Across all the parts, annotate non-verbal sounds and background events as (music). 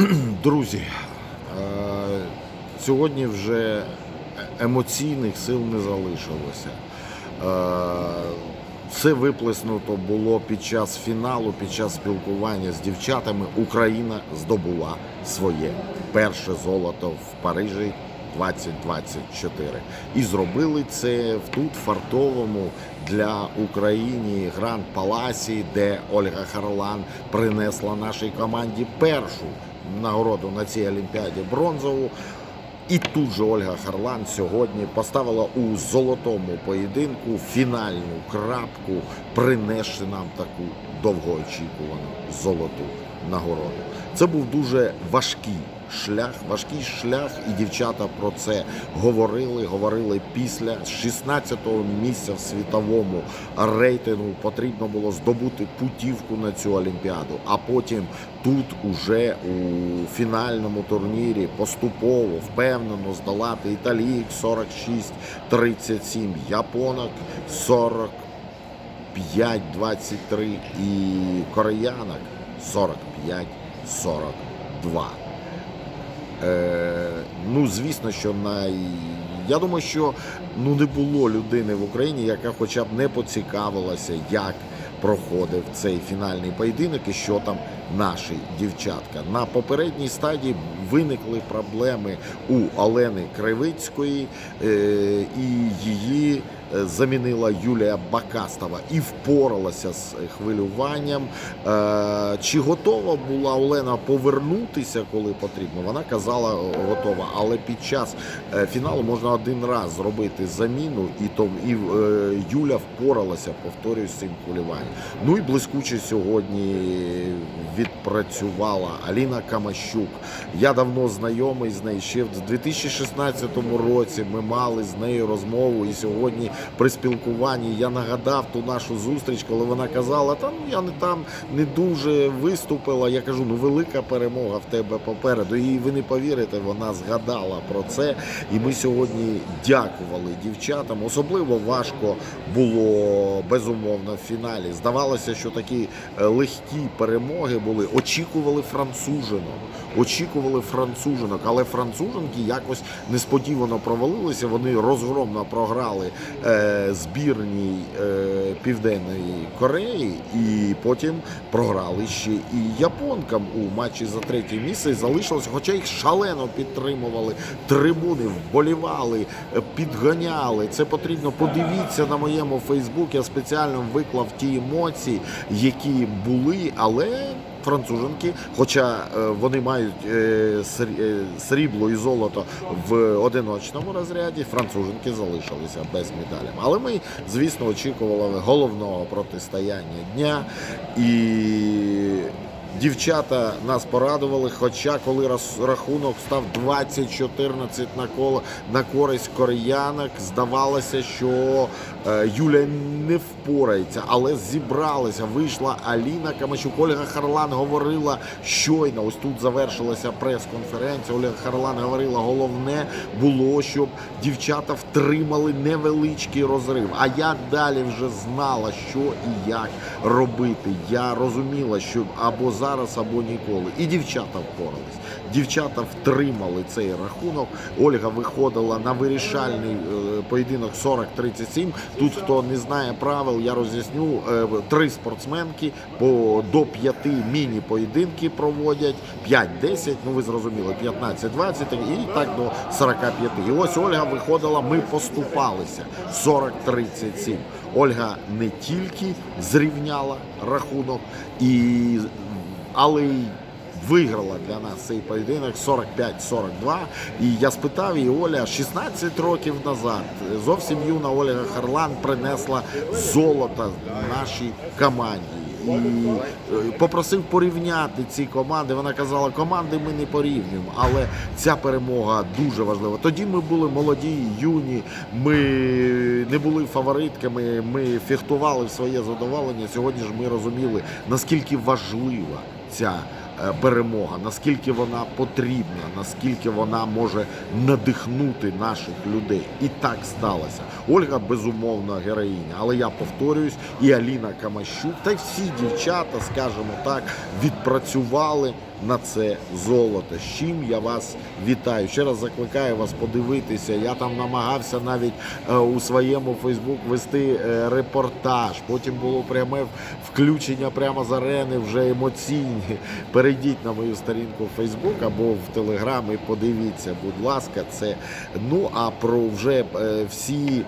(clears throat) Друзі, е, сьогодні вже емоційних сил не залишилося. Е, Все виплеснуто було під час фіналу, під час спілкування з дівчатами. Україна здобула своє перше золото в Парижі 2024. І зробили це тут фартовому для України Гранд Паласі, де Ольга Харлан принесла нашій команді першу нагороду на цій олімпіаді бронзову. І тут же Ольга Харлан сьогодні поставила у золотому поєдинку фінальну крапку, принесши нам таку довгоочікувану золоту нагороду. Це був дуже важкий шлях, важкий шлях, і дівчата про це говорили. Говорили після 16-го місця в світовому рейтингу. Потрібно було здобути путівку на цю олімпіаду, а потім тут уже у фінальному турнірі поступово впевнено здолати італійок 46-37, японок 40. 5-23 і кореянок 45-42. Е, ну, звісно, що най... я думаю, що ну, не було людини в Україні, яка хоча б не поцікавилася, як проходив цей фінальний поєдинок і що там наші дівчатка. На попередній стадії виникли проблеми у Олени Кривицької е, і її замінила Юлія Бакастова і впоралася з хвилюванням. Е, Чи готова була Олена повернутися, коли потрібно? Вона казала е, готова, але під час е, фіналу можна один раз зробити заміну, і то і е, Юля впоралася, повторюю, з цим хвилюванням. Ну і блискуче сьогодні відпрацювала Аліна Камащук. Я давно знайомий з нею. Ще в 2016 році ми мали з нею розмову, і сьогодні при спілкуванні я нагадав ту нашу зустріч, коли вона казала, та ну я не там не дуже виступила. Я кажу, ну велика перемога в тебе попереду. І ви не повірите, вона згадала про це. І ми сьогодні дякували дівчатам. Особливо важко було безумовно в фіналі. Здавалося, що такі е, легкі перемоги були. Очікували францужинок. Очікували францужинок, але француженки якось несподівано провалилися. Вони розгромно програли е, збірній е, Південної Кореї, і потім програли ще і японкам у матчі за третє місце. І залишилося, хоча їх шалено підтримували трибуни, вболівали, е, підганяли. Це потрібно. Подивіться на моєму Фейсбуці. Я спеціально виклав ті емоції, які були, але. Француженки, хоча е, вони мають е, е, срібло і золото в одиночному розряді, француженки залишилися без медалей. Але ми, звісно, очікували головного протистояння дня і. Дівчата нас порадували, хоча коли рахунок став 20-14 на коло на користь кореянок, здавалося, що Юля не впорається, але зібралися. Вийшла Аліна Камачук. Ольга Харлан говорила щойно. Ось тут завершилася прес-конференція. Ольга Харлан говорила, головне було, щоб дівчата втримали невеличкий розрив. А я далі вже знала, що і як робити. Я розуміла, що або зараз, або ніколи. І дівчата впорались. Дівчата втримали цей рахунок. Ольга виходила на вирішальний е, поєдинок 40-37. Тут хто не знає правил, я роз'ясню. Е, Три спортсменки по до п'яти міні-поєдинки проводять. 5-10, ну ви зрозуміли, 15-20 і так до 45. І ось Ольга виходила, ми поступалися 40-37. Ольга не тільки зрівняла рахунок, і, але й виграла для нас цей поєдинок 45-42. І я спитав її, Оля, 16 років назад зовсім юна Ольга Харлан принесла золото нашій команді. І е, попросив порівняти ці команди. Вона казала, команди ми не порівнюємо, але ця перемога дуже важлива. Тоді ми були молоді, юні, ми не були фаворитками, ми фехтували в своє задоволення. Сьогодні ж ми розуміли, наскільки важлива ця перемога, наскільки вона потрібна, наскільки вона може надихнути наших людей. І так сталося. Ольга безумовно героїня, але я повторююсь, і Аліна Камащук, та всі дівчата, скажімо так, відпрацювали на це золото. З чим я вас вітаю. Ще раз закликаю вас подивитися. Я там намагався навіть е, у своєму Фейсбук вести е, репортаж. Потім було пряме включення прямо з арени, вже емоційні. Перейдіть на мою сторінку в Фейсбук або в Телеграм і подивіться, будь ласка, це. Ну а про вже е, всі.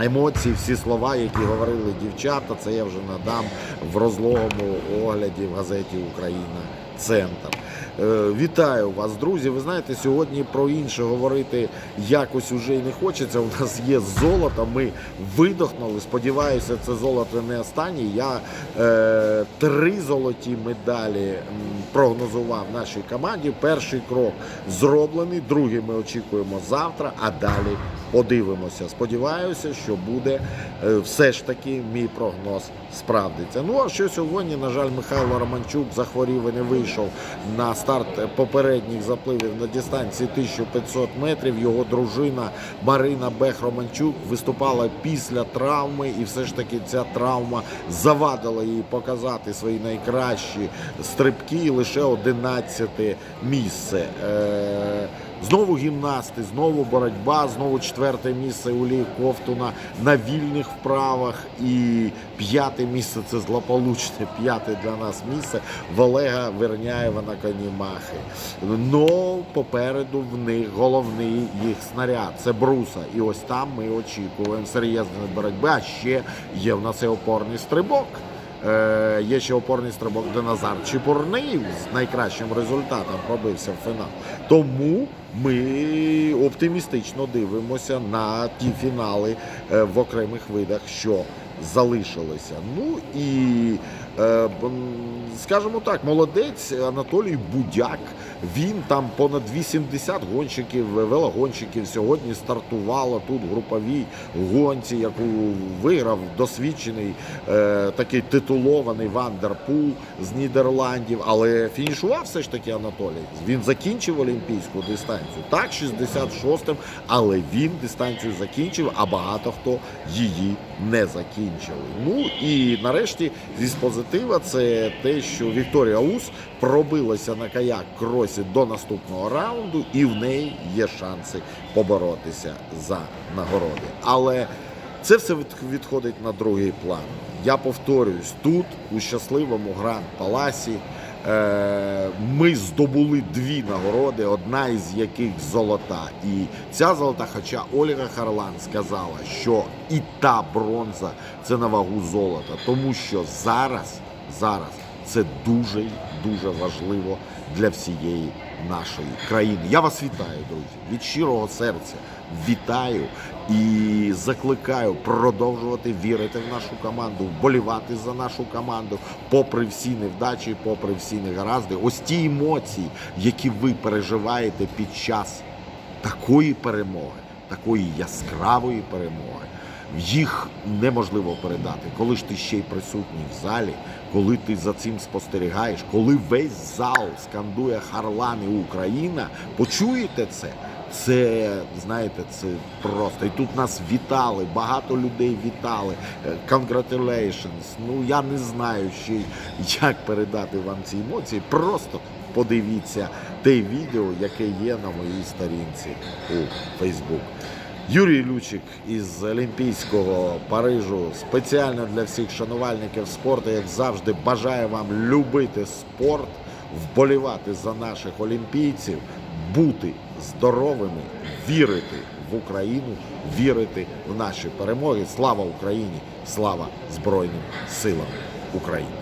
Емоції, всі слова, які говорили дівчата, це я вже надам в розлогому огляді в газеті Україна Центр. Е, Вітаю вас, друзі. Ви знаєте, сьогодні про інше говорити якось уже і не хочеться. У нас є золото. Ми видохнули. Сподіваюся, це золото не останнє. Я е, три золоті медалі прогнозував нашій команді. Перший крок зроблений, другий ми очікуємо завтра, а далі подивимося. Сподіваюся, що буде е, все ж таки мій прогноз справдиться. Ну а що сьогодні, на жаль, Михайло Романчук захворів і не вийшов на старт попередніх запливів на дистанції 1500 метрів. Його дружина Марина Бех Романчук виступала після травми, і все ж таки ця травма завадила їй показати свої найкращі стрибки і лише 11 місце. Знову гімнасти, знову боротьба, знову четверте місце у Лії Ковтуна на вільних вправах. І п'яте місце це злополучне п'яте для нас місце в Олега Верняєва на коні Махи. Но попереду в них головний їх снаряд це бруса. І ось там ми очікуємо серйозної боротьби. А ще є в нас і опорний стрибок. Е, є ще опорний стрибок, де Назар з найкращим результатом пробився в фінал. Тому ми оптимістично дивимося на ті фінали е, в окремих видах, що залишилися. Ну і скажімо так, молодець Анатолій Будяк. Він там понад 80 гонщиків, велогонщиків сьогодні стартувало тут в груповій гонці, яку виграв досвідчений е, такий титулований Вандерпул з Нідерландів. Але фінішував все ж таки Анатолій. Він закінчив олімпійську дистанцію. Так, 66-м, але він дистанцію закінчив, а багато хто її не закінчили. Ну і нарешті зі позитива це те, що Вікторія Ус пробилася на каяк кросі до наступного раунду, і в неї є шанси поборотися за нагороди. Але це все відходить на другий план. Я повторююсь, тут, у щасливому Гранд Паласі, ми здобули дві нагороди, одна із яких золота. І ця золота, хоча Ольга Харлан сказала, що і та бронза це на вагу золота, тому що зараз, зараз це дуже дуже важливо для всієї нашої країни. Я вас вітаю, друзі, від щирого серця. Вітаю і закликаю продовжувати вірити в нашу команду, вболівати за нашу команду, попри всі невдачі, попри всі негаразди. Ось ті емоції, які ви переживаєте під час такої перемоги, такої яскравої перемоги. Їх неможливо передати, коли ж ти ще й присутній в залі, коли ти за цим спостерігаєш, коли весь зал скандує Харлан і Україна, почуєте це. Це знаєте, це просто. І тут нас вітали, багато людей вітали. Е, Congratulations. Ну я не знаю ще як передати вам ці емоції. Просто подивіться те відео, яке є на моїй сторінці у Facebook. Юрій Лючик із Олімпійського Парижу спеціально для всіх шанувальників спорту, як завжди, бажаю вам любити спорт, вболівати за наших олімпійців, бути здоровими, вірити в Україну, вірити в наші перемоги. Слава Україні! Слава Збройним силам України!